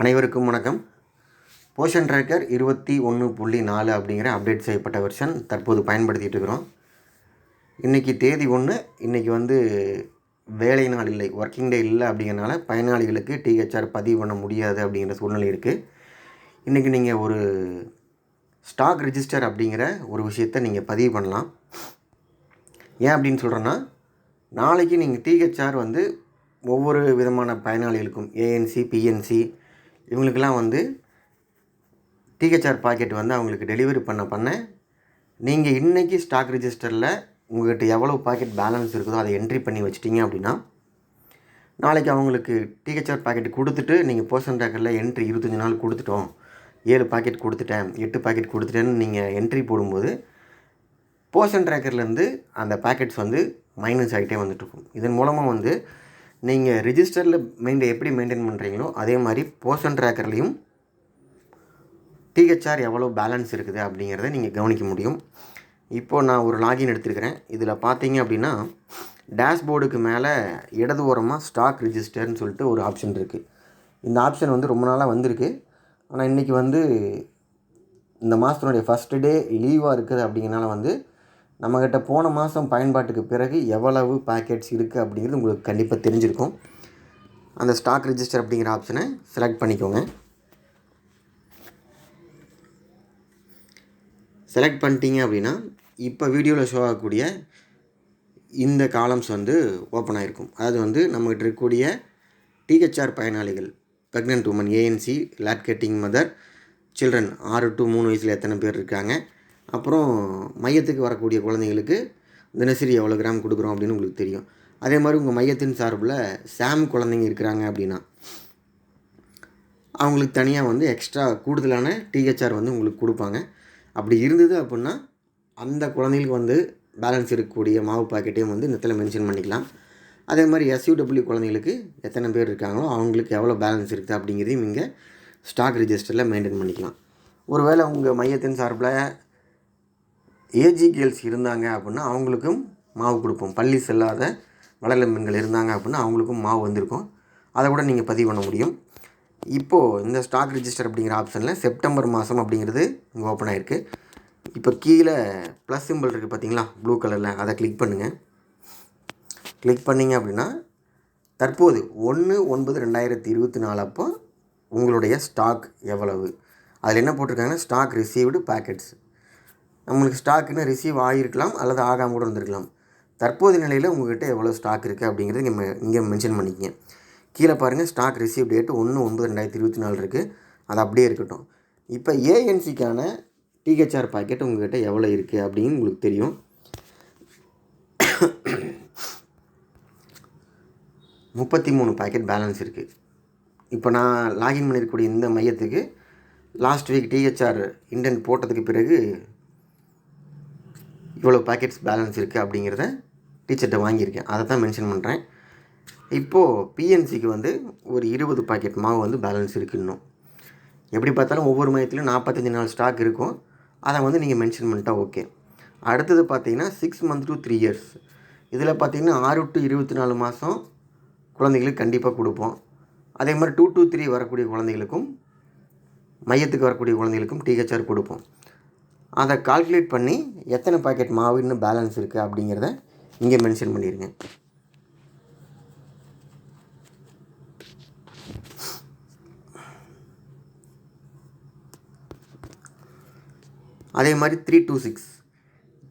அனைவருக்கும் வணக்கம். போஷன் ட்ராக்கர் இருபத்தி ஒன்று புள்ளி நாலு அப்படிங்கிற அப்டேட் செய்யப்பட்ட வெர்ஷன் தற்போது பயன்படுத்திகிட்டு இருக்கிறோம். இன்றைக்கி தேதி ஒன்று இன்றைக்கி வந்து வேலை நாள் இல்லை ஒர்க்கிங் டே இல்லை அப்படிங்கிறனால பயனாளிகளுக்கு டிஹெச்ஆர் பதிவு பண்ண முடியாது அப்படிங்கிற சூழ்நிலை இருக்குது இன்றைக்கி நீங்கள் ஒரு ஸ்டாக் ரிஜிஸ்டர் அப்படிங்கிற ஒரு விஷயத்தை நீங்கள் பதிவு பண்ணலாம். ஏன் அப்படின்னு சொல்கிறேன்னா நாளைக்கு நீங்கள் டிஹெச்ஆர் வந்து ஒவ்வொரு விதமான பயனாளிகளுக்கும் ஏஎன்சி பிஎன்சி இவங்களுக்கெல்லாம் வந்து டிஹெச்ஆர் பாக்கெட் வந்து அவங்களுக்கு டெலிவரி பண்ண பண்ண நீங்கள் இன்றைக்கி ஸ்டாக் ரிஜிஸ்டரில் உங்கள்கிட்ட எவ்வளோ பாக்கெட் பேலன்ஸ் இருக்குதோ அதை என்ட்ரி பண்ணி வச்சிட்டிங்க அப்படின்னா நாளைக்கு அவங்களுக்கு டிஹெச்ஆர் பாக்கெட் கொடுத்துட்டு நீங்கள் போர்ஷன் ட்ராக்கரில் என்ட்ரி இருபத்தஞ்சி நாள் கொடுத்துட்டோம். ஏழு பாக்கெட் கொடுத்துட்டேன் எட்டு பாக்கெட் கொடுத்துட்டேன்னு நீங்கள் என்ட்ரி போடும்போது போர்ஷன் ட்ராக்கர்லேருந்து அந்த பாக்கெட்ஸ் வந்து மைனஸ் ஆகிட்டே வந்துட்டுருக்கும் இதன் மூலமாக வந்து நீங்கள் ரிஜிஸ்டரில் மெயின் எப்படி மெயின்டைன் பண்ணுறீங்களோ அதே மாதிரி போர்ஷன் ட்ராக்கர்லேயும் டிஹெச்ஆர் எவ்வளோ பேலன்ஸ் இருக்குது அப்படிங்கிறத நீங்கள் கவனிக்க முடியும். இப்போது நான் ஒரு லாகின் எடுத்துருக்கிறேன். இதில் பார்த்தீங்க அப்படின்னா டேஷ்போர்டுக்கு மேலே இடது ஓரமாக ஸ்டாக் ரிஜிஸ்டர்னு சொல்லிட்டு ஒரு ஆப்ஷன் இருக்குது இந்த ஆப்ஷன் வந்து ரொம்ப நாளாக வந்திருக்கு. ஆனால் இன்றைக்கி வந்து இந்த மாதத்தினுடைய ஃபஸ்ட்டு டே லீவாக இருக்குது அப்படிங்கிறனால வந்து நம்மக்கிட்ட போன மாதம் பயன்பாட்டுக்கு பிறகு எவ்வளவு பேக்கெட்ஸ் இருக்குது அப்படிங்கிறது உங்களுக்கு கண்டிப்பாக தெரிஞ்சிருக்கும். அந்த ஸ்டாக் ரிஜிஸ்டர் அப்படிங்கிற ஆப்ஷனை செலக்ட் பண்ணிக்கோங்க. செலக்ட் பண்ணிட்டீங்க அப்படின்னா இப்போ வீடியோவில் ஷோ ஆகக்கூடிய இந்த காலம்ஸ் வந்து ஓப்பன் ஆகிருக்கும் அதாவது வந்து நம்மகிட்ட இருக்கக்கூடிய டிஹெச்ஆர் பயனாளிகள் pregnant women ANC lactating mother children ஆறு டு மூணு வயசில் எத்தனை பேர் இருக்காங்க அப்புறம் மையத்துக்கு வரக்கூடிய குழந்தைங்களுக்கு தினசரி எவ்வளோ கிராம் கொடுக்குறோம் அப்படின்னு உங்களுக்கு தெரியும். அதே மாதிரி உங்கள் மையத்தின் சார்பில் சாம் குழந்தைங்க இருக்கிறாங்க அப்படின்னா அவங்களுக்கு தனியாக வந்து எக்ஸ்ட்ரா கூடுதலான டிஹெச்ஆர் வந்து உங்களுக்கு கொடுப்பாங்க. அப்படி இருந்தது அப்படின்னா அந்த குழந்தைங்களுக்கு வந்து பேலன்ஸ் இருக்கக்கூடிய மாவு பாக்கெட்டையும் வந்து இந்த இடத்துல மென்ஷன் பண்ணிக்கலாம். அதே மாதிரி எஸ்யூடபிள்யூ குழந்தைங்களுக்கு எத்தனை பேர் இருக்காங்களோ அவங்களுக்கு எவ்வளோ பேலன்ஸ் இருக்குது அப்படிங்கிறதையும் இங்கே ஸ்டாக் ரிஜிஸ்டரில் மெயின்டைன் பண்ணிக்கலாம். ஒருவேளை உங்கள் மையத்தின் சார்பில் ஏஜி கேர்ள்ஸ் இருந்தாங்க அப்படின்னா அவங்களுக்கும் மாவு கொடுப்போம். பள்ளி செல்லாத வளர்ல இருந்தாங்க அப்படின்னா அவங்களுக்கும் மாவு வந்திருக்கும். அதை கூட நீங்கள் பதிவு பண்ண முடியும். இப்போது இந்த ஸ்டாக் ரிஜிஸ்டர் அப்படிங்கிற ஆப்ஷனில் செப்டம்பர் மாதம் அப்படிங்கிறது இங்கே ஓப்பன் ஆகிருக்கு இப்போ கீழே ப்ளஸ் சிம்பிள் இருக்குது பார்த்தீங்களா ப்ளூ கலரில் அதை கிளிக் பண்ணுங்கள் கிளிக் பண்ணிங்க அப்படின்னா தற்போது ஒன்று ஒன்பது ரெண்டாயிரத்தி இருபத்தி நாலு அப்போ உங்களுடைய ஸ்டாக் எவ்வளவு? அதில் என்ன போட்டிருக்காங்கன்னா ஸ்டாக் ரிசீவ்டு பேக்கெட்ஸ் நம்மளுக்கு ஸ்டாக் இன்னும் ரிசீவ் ஆகியிருக்கலாம் அல்லது ஆகாமல் கூட இருந்திருக்கலாம். தற்போது நிலையில் உங்கள்கிட்ட எவ்வளோ ஸ்டாக் இருக்குது அப்படிங்கிறது இங்கே இங்கே மென்ஷன் பண்ணிக்கங்க. கீழே பாருங்கள் ஸ்டாக் ரிசீவ் டேட்டு ஒன்று ஒன்பது ரெண்டாயிரத்தி இருபத்தி நாலு இருக்குது அது அப்படியே இருக்கட்டும். இப்போ ஏஎன்சிக்கான டிஹெச்ஆர் பாக்கெட் உங்கள்கிட்ட எவ்வளோ இருக்குது அப்படின்னு உங்களுக்கு தெரியும். முப்பத்தி மூணு பாக்கெட் பேலன்ஸ் இருக்குது இப்போ நான் லாகின் பண்ணியிருக்கக்கூடிய இந்த மையத்துக்கு லாஸ்ட் வீக் டிஹெச்ஆர் இன்டென்ட் போட்டதுக்கு பிறகு இவ்வளோ பாக்கெட்ஸ் பேலன்ஸ் இருக்குது அப்படிங்கிறத டீச்சர்கிட்ட வாங்கியிருக்கேன். அதை தான் மென்ஷன் பண்ணுறேன் இப்போது பிஎன்சிக்கு வந்து ஒரு இருபது பாக்கெட் மாவு வந்து பேலன்ஸ் இருக்குது இன்னும். எப்படி பார்த்தாலும் ஒவ்வொரு மையத்திலும் நாற்பத்தஞ்சு நாள் ஸ்டாக் இருக்கும். அதை வந்து நீங்கள் மென்ஷன் பண்ணிட்டா ஓகே அடுத்தது பார்த்தீங்கன்னா six month to three years இதில் பார்த்தீங்கன்னா ஆறு டு இருபத்தி நாலு மாதம் குழந்தைகளுக்கு கண்டிப்பாக கொடுப்போம். அதே மாதிரி டூ டு த்ரீ வரக்கூடிய குழந்தைகளுக்கும் மையத்துக்கு வரக்கூடிய குழந்தைகளுக்கும் டிஹெச்ஆர் கொடுப்போம். அதை கால்குலேட் பண்ணி எத்தனை பாக்கெட் மாவு இன்னும் பேலன்ஸ் இருக்குது அப்படிங்கிறத இங்கே மென்ஷன் பண்ணிடுங்க அதே மாதிரி three two six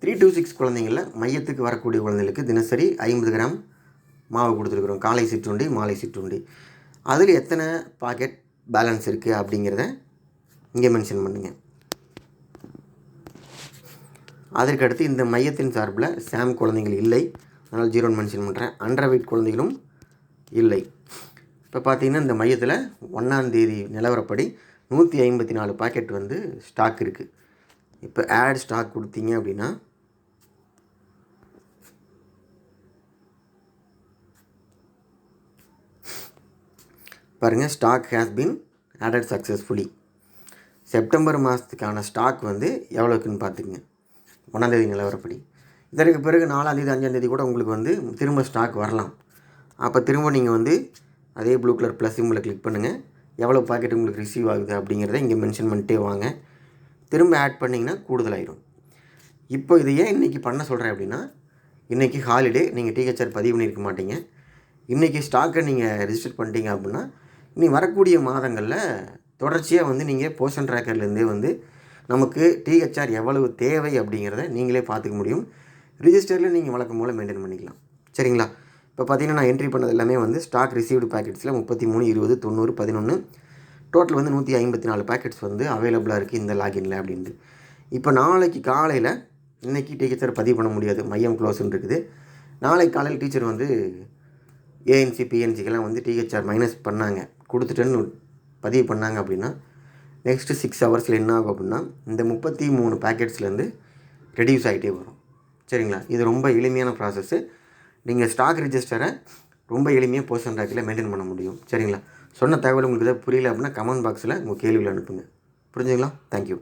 three two six குழந்தைங்களில் மையத்துக்கு வரக்கூடிய குழந்தைகளுக்கு தினசரி ஐம்பது கிராம் மாவு கொடுத்துருக்குறோம். காலை சிற்றுண்டி மாலை சிற்றுண்டி. அதில் எத்தனை பாக்கெட் பேலன்ஸ் இருக்குது அப்படிங்கிறத இங்கே மென்ஷன் பண்ணுங்கள் அதற்கடுத்து இந்த மையத்தின் சார்பில் சாம் குழந்தைகள் இல்லை. அதனால் ஜீரோன்னு மென்ஷன் பண்ணுறேன் அண்டர் வெயிட் குழந்தைகளும் இல்லை. இப்போ பார்த்தீங்கன்னா இந்த மையத்தில் ஒன்றாந்தேதி நிலவரப்படி நூற்றி ஐம்பத்தி நாலு பாக்கெட் வந்து ஸ்டாக் இருக்குது இப்போ ஆட் ஸ்டாக் கொடுத்தீங்க அப்படின்னா பாருங்கள் stock has been added successfully September மாதத்துக்கான ஸ்டாக் வந்து எவ்வளோக்குன்னு பார்த்துக்குங்க. ஒன்றாந்தேதி நிலவரப்படி. இதற்கு பிறகு நாலாந்தேதி அஞ்சாந்தேதி கூட உங்களுக்கு வந்து திரும்ப ஸ்டாக் வரலாம். அப்போ திரும்ப நீங்கள் வந்து அதே ப்ளூ கலர் ப்ளஸ் சிம்பிளை கிளிக் பண்ணுங்கள் எவ்வளோ பாக்கெட் உங்களுக்கு ரிசீவ் ஆகுது அப்படிங்கிறத இங்கே மென்ஷன் பண்ணிட்டே வாங்க. திரும்ப ஆட் பண்ணிங்கன்னா கூடுதலாயிரும். இப்போ இது ஏன் இன்றைக்கி பண்ண சொல்கிறேன் அப்படின்னா இன்றைக்கி ஹாலிடே நீங்கள் டிஹெச்ஆர் பதிவு பண்ணியிருக்க மாட்டீங்க. இன்றைக்கி ஸ்டாக்கை நீங்கள் ரிஜிஸ்டர் பண்ணிட்டீங்க அப்படின்னா இனி வரக்கூடிய மாதங்களில் தொடர்ச்சியாக வந்து நீங்கள் போஷன் ட்ராக்கர்லேருந்தே வந்து நமக்கு டிஹெச்ஆர் எவ்வளவு தேவை அப்படிங்கிறத நீங்களே பார்த்துக்க முடியும். ரிஜிஸ்டரில் நீங்கள் வழக்கம் மூலம் மெயின்டைன் பண்ணிக்கலாம். சரிங்களா? இப்போ பார்த்தீங்கன்னா நான் என்ட்ரி பண்ணது எல்லாமே வந்து ஸ்டாக் ரிசீவ்டு பேக்கெட்ஸில் முப்பத்தி மூணு இருபது தொண்ணூறு பதினொன்று டோட்டல் வந்து நூற்றி ஐம்பத்தி நாலு பேக்கெட்ஸ் வந்து அவைலபிளாக இருக்குது இந்த லாகின்ல அப்படின்ட்டு. இப்போ நாளைக்கு காலையில் இன்றைக்கி டீச்சர் பதிவு பண்ண முடியாது. மையம் க்ளோஸ்ன்னு இருக்குது. நாளைக்கு காலையில் டீச்சர் வந்து ஏஎன்சி பிஎன்சிக்கெல்லாம் வந்து டிஹெச்ஆர் மைனஸ் பண்ணாங்க. கொடுத்துட்டேன்னு பதிவு பண்ணாங்க அப்படின்னா நெக்ஸ்ட்டு சிக்ஸ் ஹவர்ஸில் என்ன ஆகும் அப்படின்னா இந்த முப்பத்தி மூணு பேக்கெட்ஸ்லேருந்து ரெடியூஸ் ஆகிட்டே வரும். சரிங்களா? இது ரொம்ப எளிமையான ப்ராசஸ்ஸு நீங்கள் ஸ்டாக் ரிஜிஸ்டரை ரொம்ப எளிமையாக போஸ்ட் ட்ராக்கில் மெயின்டைன் பண்ண முடியும். சரிங்களா? சொன்ன தகவல் உங்களுக்கு எதாவது புரியல அப்படின்னா கமெண்ட் பாக்ஸில் உங்கள் கேள்வியில் அனுப்புங்க. புரிஞ்சுங்களா தேங்க்யூ